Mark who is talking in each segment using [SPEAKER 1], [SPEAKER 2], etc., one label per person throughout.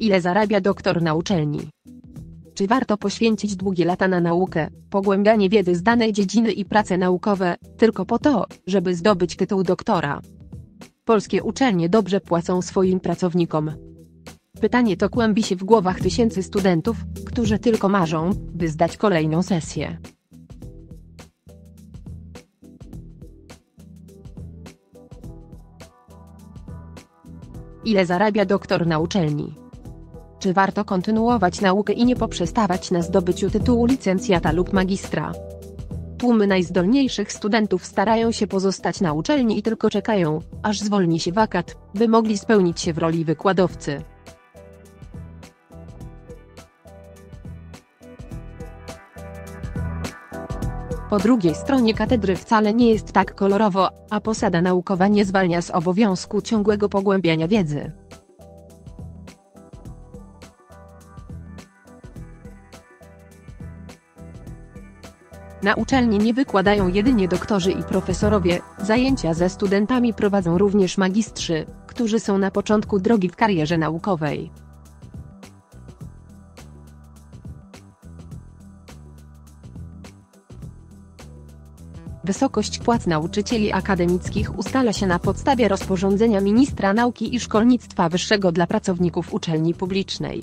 [SPEAKER 1] Ile zarabia doktor na uczelni? Czy warto poświęcić długie lata na naukę, pogłębianie wiedzy z danej dziedziny i prace naukowe, tylko po to, żeby zdobyć tytuł doktora? Polskie uczelnie dobrze płacą swoim pracownikom. Pytanie to kłębi się w głowach tysięcy studentów, którzy tylko marzą, by zdać kolejną sesję. Ile zarabia doktor na uczelni? Czy warto kontynuować naukę i nie poprzestawać na zdobyciu tytułu licencjata lub magistra? Tłumy najzdolniejszych studentów starają się pozostać na uczelni i tylko czekają, aż zwolni się wakat, by mogli spełnić się w roli wykładowcy. Po drugiej stronie katedry wcale nie jest tak kolorowo, a posada naukowa nie zwalnia z obowiązku ciągłego pogłębiania wiedzy. Na uczelni nie wykładają jedynie doktorzy i profesorowie, zajęcia ze studentami prowadzą również magistrzy, którzy są na początku drogi w karierze naukowej. Wysokość płac nauczycieli akademickich ustala się na podstawie rozporządzenia ministra nauki i szkolnictwa wyższego dla pracowników uczelni publicznej.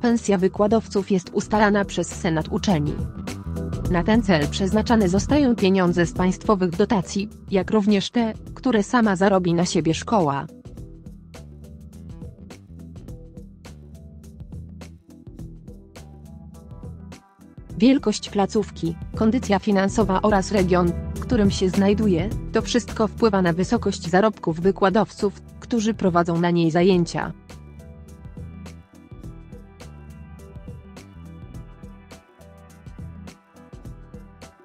[SPEAKER 1] Pensja wykładowców jest ustalana przez Senat uczelni. Na ten cel przeznaczane zostają pieniądze z państwowych dotacji, jak również te, które sama zarobi na siebie szkoła. Wielkość placówki, kondycja finansowa oraz region, w którym się znajduje, to wszystko wpływa na wysokość zarobków wykładowców, którzy prowadzą na niej zajęcia.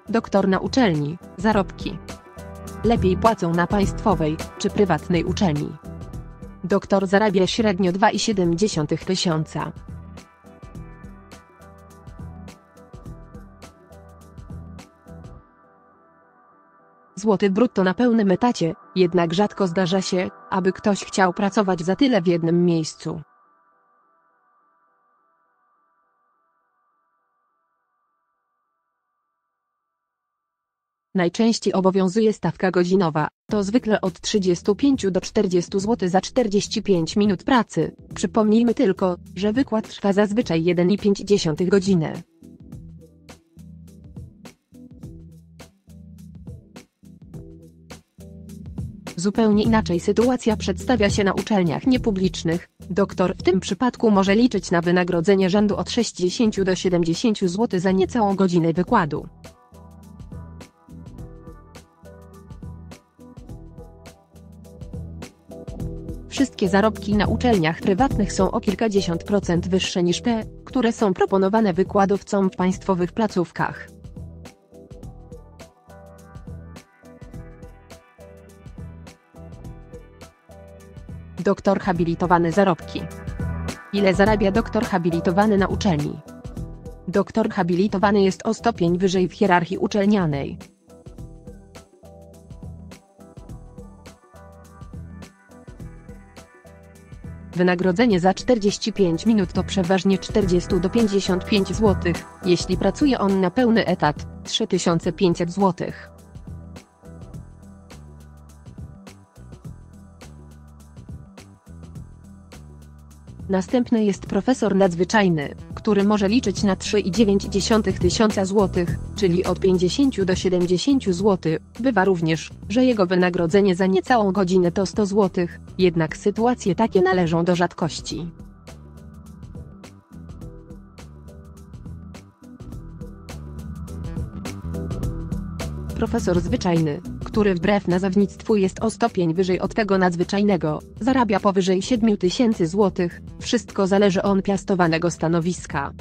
[SPEAKER 1] Doktor na uczelni, zarobki. Lepiej płacą na państwowej czy prywatnej uczelni. Doktor zarabia średnio 2,7 tysiąca. Złoty brutto na pełnym etacie, jednak rzadko zdarza się, aby ktoś chciał pracować za tyle w jednym miejscu. Najczęściej obowiązuje stawka godzinowa, to zwykle od 35 do 40 zł za 45 minut pracy. Przypomnijmy tylko, że wykład trwa zazwyczaj 1,5 godziny. Zupełnie inaczej sytuacja przedstawia się na uczelniach niepublicznych. Doktor w tym przypadku może liczyć na wynagrodzenie rzędu od 60 do 70 zł za niecałą godzinę wykładu. Wszystkie zarobki na uczelniach prywatnych są o kilkadziesiąt procent wyższe niż te, które są proponowane wykładowcom w państwowych placówkach. Doktor habilitowany zarobki. Ile zarabia doktor habilitowany na uczelni? Doktor habilitowany jest o stopień wyżej w hierarchii uczelnianej. Wynagrodzenie za 45 minut to przeważnie 40 do 55 zł, jeśli pracuje on na pełny etat 3500 zł. Następny jest profesor nadzwyczajny, który może liczyć na 3,9 tysiąca złotych, czyli od 50 do 70 zł. Bywa również, że jego wynagrodzenie za niecałą godzinę to 100 złotych, jednak sytuacje takie należą do rzadkości. Profesor zwyczajny, który wbrew nazewnictwu jest o stopień wyżej od tego nadzwyczajnego, zarabia powyżej 7 tysięcy złotych, wszystko zależy od piastowanego stanowiska.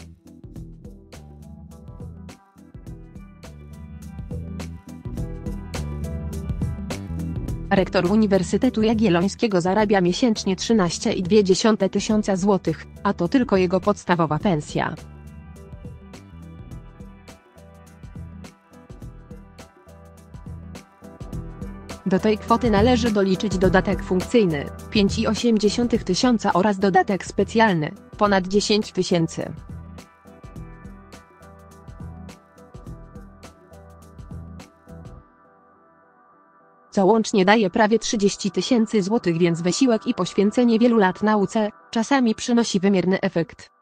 [SPEAKER 1] Rektor Uniwersytetu Jagiellońskiego zarabia miesięcznie 13,2 tysiąca złotych, a to tylko jego podstawowa pensja. Do tej kwoty należy doliczyć dodatek funkcyjny 5,8 tysiąca oraz dodatek specjalny ponad 10 tysięcy. co łącznie daje prawie 30 tysięcy złotych, więc wysiłek i poświęcenie wielu lat nauce czasami przynosi wymierny efekt.